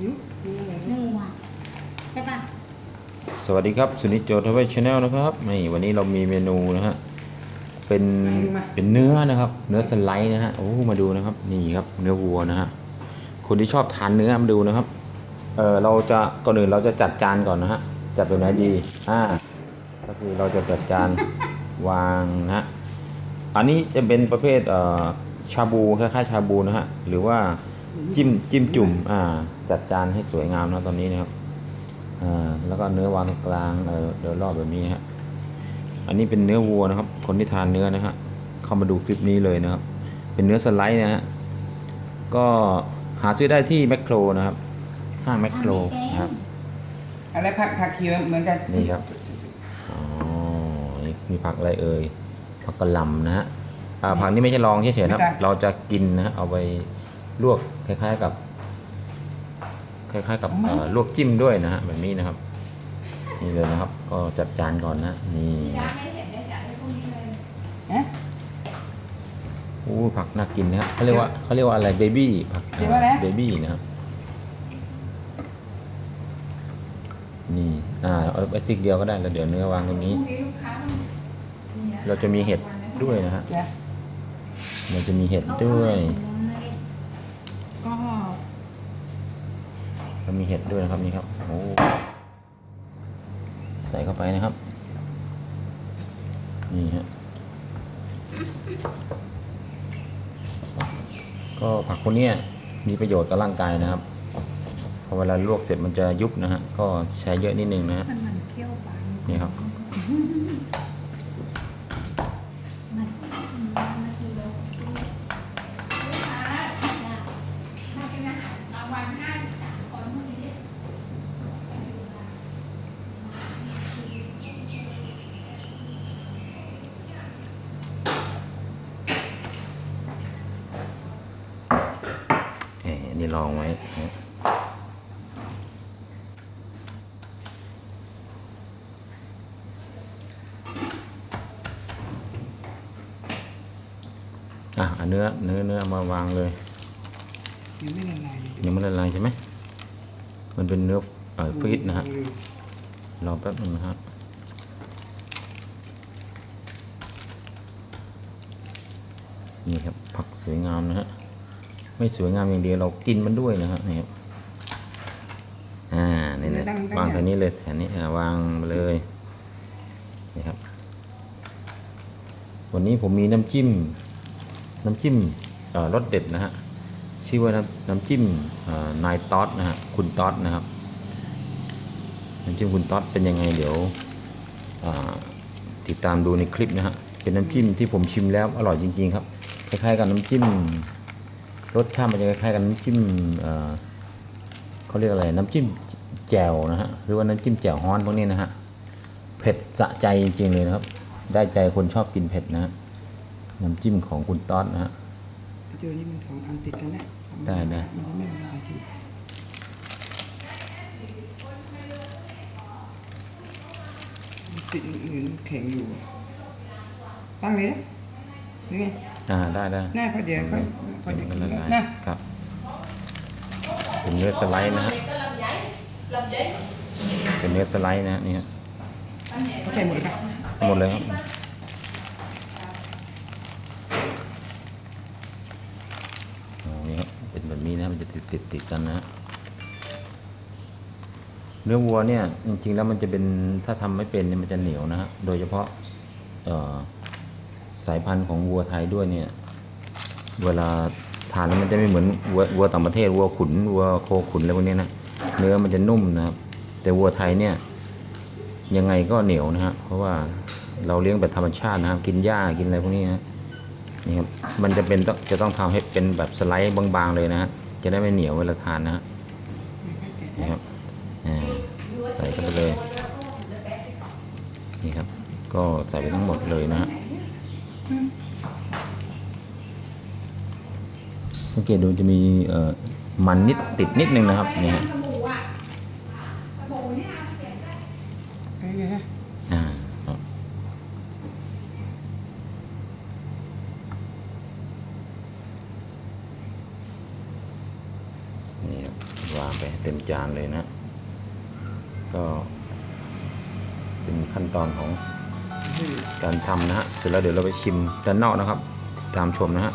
ยุนี่ไงเนื้อวัวใช่ป่ะสวัสดีครับสุนิจโจทเวชแนลนะครับนี่วันนี้เรามีเมนูนะฮะเป็นเป็นเนื้อนะครับ เนื้อสไลด์นะฮะโอ้มาดูนะครับ นี่ครับ เนื้อวัวนะฮะคนที่ชอบทานเนื้อมาดูนะครับเออเราจะก่อนอื่นเราจะจัดจานก่อนนะฮะจัดเป็นไหนดีอ่าก็คือเราจะจัดจานวางนะฮะอันนี้จะเป็นประเภทเอ่อชาบูคล้ายๆชาบูนะฮะหรือว่า จิ้มจิ้มจุ่ม อ่า จัดจานให้สวยงามนะตอนนี้นะครับอ่าแล้วก็เนื้อวางตรงกลางเออเดี๋ยวรอบแบบนี้ฮะอันนี้เป็นเนื้อวัวนะครับ คนที่ทานเนื้อนะฮะเข้ามาดูคลิปนี้เลยนะครับ เป็นเนื้อสไลด์นะฮะก็หาซื้อได้ที่แมคโครนะครับห้างแมคโครนะครับอะไรผักผักเขียวเหมือนกันนี่ครับอ๋อนี่มีผักอะไรเอ่ยผักกระหล่ำนะฮะอ่าผักนี่ไม่ใช่รองเฉยๆนะครับ เราจะกินนะฮะเอาไป ลวกคล้ายๆกับ คล้ายๆกับเอ่อลวกจิ้มด้วยนะฮะแบบนี้นะครับ นี่เลยนะครับ ก็จัดจานก่อนนะนี่ฮะโอ้ผักน่ากินนะฮะเขาเรียกว่าเขาเรียกว่าอะไรเบบี้ผักเรียกว่าอะไรเบบี้นะครับนี่อ่าเอาไปซิกเดียวก็ได้แล้วเดี๋ยวเนื้อวางตรงนี้ เราจะมีเห็ดด้วยนะฮะนะเราจะมีเห็ดด้วย เรามีเห็ดด้วยนะครับนี่ครับโอ้ใส่เข้าไปนะครับ นี่ฮะก็ผักพวกเนี้ยมีประโยชน์กับร่างกายนะครับพอเวลาลวกเสร็จมันจะยุบนะฮะก็ใช้เยอะนิดนึงนะฮะมันมันเคี่ยวปลานี่ครับ เอ่นี่ลองไว้นะอะเอาเนื้อเนื้อเนื้อมาวางเลยยังไม่ละลายยังไม่ละลายใช่ไหมมันเป็นเนื้อเอ่อฟรีดนะฮะรอแป๊บนึงนะครับนี่ครับผักสวยงามนะฮะ ไม่สวยงามอย่างเดียวเรากินมันด้วยนะฮะนี่ครับอ่านี่นะวางแถวนี้เลยแถวนี้อ่าวางมาเลยนี่ครับ วันนี้ผมมีน้ำจิ้ม น้ำจิ้มเอ่อรสเด็ดนะฮะชื่อว่าน้ำน้ำจิ้มเอ่อนายต๊อดนะฮะคุณต๊อดนะครับน้ำจิ้มคุณต๊อดเป็นยังไงเดี๋ยวอ่าติดตามดูในคลิปนะฮะเป็นน้ำจิ้มที่ผมชิมแล้วอร่อยจริง ๆ ครับคล้ายๆกับน้ำจิ้ม รสชาติมันจะคล้ายๆกับน้ำจิ้มเอ่อเขาเรียกอะไรน้ำจิ้มแจ่วนะฮะหรือว่าน้ำจิ้มแจ่วฮ้อนพวกนี้นะฮะเผ็ดสะใจจริงๆเลยนะครับ ได้ใจคนชอบกินเผ็ดนะฮะน้ำจิ้มของคุณต๊อดนะฮะเจอนี่มันสองอันติดกันแหละได้ได้มันจะไม่ละลายทีติดอื่นๆแข็งอยู่ ตั้งเลยนะ นี่ไงอ่าได้ได้หน้าพอเดี๋ยวก็พอเดี๋เดี๋ยยววมันกิละนลายนะครับเป็นเนื้อสไลด์นะฮะเป็นเนื้อสไลด์นะฮะนี่ฮะเขาใส่หมดเลยปะหมดเลยครับอ๋อนี่ครับเป็นแบบนี้นะมันจะติดติดติดกันนะฮะเนื้อวัวเนี่ยจริงๆแล้วมันจะเป็นถ้าทำไม่เป็นเนี่ยมันจะเหนียวนะฮะโดยเฉพาะเอ่อ สายพันธุ์ของวัวไทยด้วยเนี่ย เวลาทานแล้วมันจะไม่เหมือนวัววัวต่างประเทศวัวขุนวัวโคขุนอะไรพวกนี้นะเนื้อมันจะนุ่มนะครับ แต่วัวไทยเนี่ยยังไงก็เหนียวนะฮะเพราะว่าเราเลี้ยงแบบธรรมชาตินะครับ กินหญ้ากินอะไรพวกนี้นะนี่ครับมันจะเป็นต้องจะต้องทำให้เป็นแบบสไลด์บางๆเลยนะฮะจะได้ไม่เหนียวเวลาทานนะฮะนี่ครับใส่เข้าไปเลยนี่ครับ ก็ใส่ไปทั้งหมดเลยนะฮะ สังเกตดูจะมีเอ่อมันนิดติดนิดนึงนะครับเนี่ยฮะนี่วางไปเต็มจานเลยนะ ก็เป็นขั้นตอนของ การทำนะฮะ เสร็จแล้วเดี๋ยวเราไปชิมด้านนอกนะครับติดตามชมนะฮะ